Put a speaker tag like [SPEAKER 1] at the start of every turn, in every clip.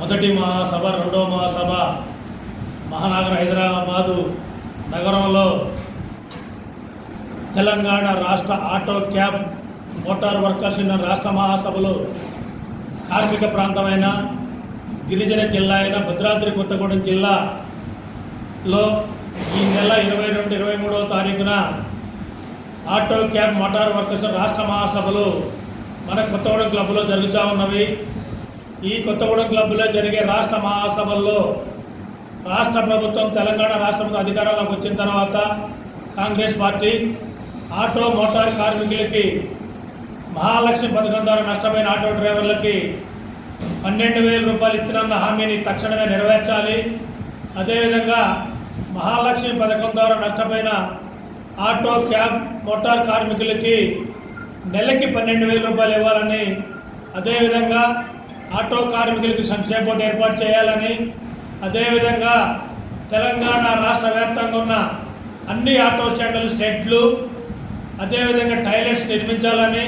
[SPEAKER 1] మొదటి మహాసభ రెండవ మహాసభ మహానగర హైదరాబాదు నగరంలో తెలంగాణ రాష్ట్ర auto cab motor workers union రాష్ట్ర మహాసభలు కార్మిక ప్రాంతమైన గిరిజన జిల్లా అయిన భద్రాద్రి కొత్తగూడెం జిల్లాలో ఈ నెల ఇరవై రెండు ఇరవై మూడవ తారీఖున ఆటో క్యాబ్ మోటార్ వర్కర్స్ రాష్ట్ర మహాసభలు మన కొత్తగూడెం క్లబ్లో జరుగుతూ ఉన్నవి. ఈ కొత్తగూడెం క్లబ్లో జరిగే రాష్ట్ర మహాసభల్లో రాష్ట్ర ప్రభుత్వం తెలంగాణ రాష్ట్రంలో అధికారంలోకి వచ్చిన తర్వాత కాంగ్రెస్ పార్టీ ఆటో మోటార్ కార్మికులకి మహాలక్ష్మి పథకం ద్వారా నష్టమైన ఆటో డ్రైవర్లకి పన్నెండు వేల రూపాయలు ఇస్తున్న హామీని తక్షణమే నెరవేర్చాలి. అదేవిధంగా మహాలక్ష్మి పథకం ద్వారా నష్టపోయిన ఆటో క్యాబ్ మోటార్ కార్మికులకి నెలకి పన్నెండు వేల రూపాయలు ఇవ్వాలని అదేవిధంగా ఆటో కార్మికులకు సంక్షేమ బోర్డు ఏర్పాటు చేయాలని అదేవిధంగా తెలంగాణ రాష్ట్ర వ్యాప్తంగా ఉన్న అన్ని ఆటో స్టాండ్లు షెడ్లు అదేవిధంగా టైలెట్స్ నిర్మించాలని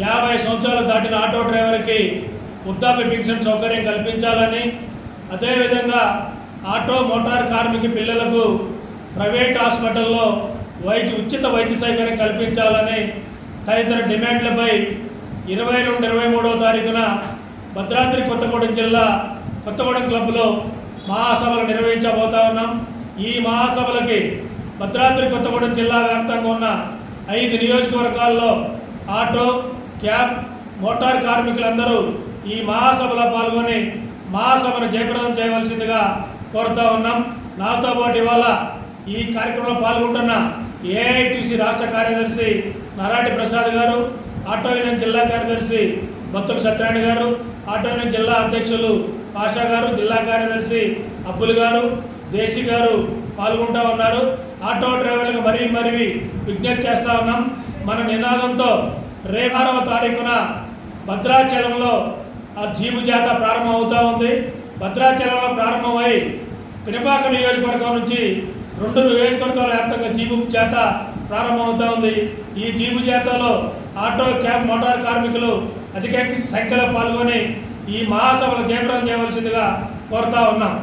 [SPEAKER 1] యాభై సంవత్సరాలు దాటిన ఆటో డ్రైవర్కి వృద్ధాప్య పెన్షన్ సౌకర్యం కల్పించాలని అదేవిధంగా ఆటో మోటార్ కార్మిక పిల్లలకు ప్రైవేట్ హాస్పిటల్లో వైద్య ఉచిత వైద్య సౌకర్యం కల్పించాలని తదితర డిమాండ్లపై ఇరవై రెండు ఇరవై మూడవ తారీఖున భద్రాద్రి కొత్తగూడెం జిల్లా కొత్తగూడెం క్లబ్లో మహాసభలు నిర్వహించబోతా ఉన్నాం. ఈ మహాసభలకి భద్రాద్రి కొత్తగూడెం జిల్లా వ్యాప్తంగా ఉన్న ఐదు నియోజకవర్గాల్లో ఆటో క్యాబ్ మోటార్ కార్మికులందరూ ఈ మహాసభలో పాల్గొని మహాసభను జయప్రదం చేయవలసిందిగా కోరుతా ఉన్నాం. నాతో పాటు ఇవాళ ఈ కార్యక్రమంలో పాల్గొంటున్న ఏఐటిసి రాష్ట్ర కార్యదర్శి నరాటి ప్రసాద్ గారు ఆటో యూనియన్ జిల్లా కార్యదర్శి బొత్తుల సత్యనారాయణ గారు ఆటో జిల్లా అధ్యక్షులు పాషా గారు జిల్లా కార్యదర్శి అబ్బుల్ గారు దేశి గారు పాల్గొంటూ ఉన్నారు. ఆటో డ్రైవర్లకు మరీ మరీ విజ్ఞప్తి చేస్తూ ఉన్నాం. మన నినాదంతో రేపారవ తారీఖున భద్రాచలంలో ఆ జీబు జాత ప్రారంభం అవుతా ఉంది. భద్రాచలంలో ప్రారంభమై పినపాక నియోజకవర్గం నుంచి రెండు నియోజకవర్గాల వ్యాప్తంగా జీబు జాత ప్రారంభమవుతూ ఉంది. ఈ జీబు జాతలో ఆటో క్యాబ్ మోటార్ కార్మికులు అధిక సంఖ్యలో పాల్గొని ఈ మహాసభలో జయప్రదం చేయవలసిందిగా కోరుతా ఉన్నాం.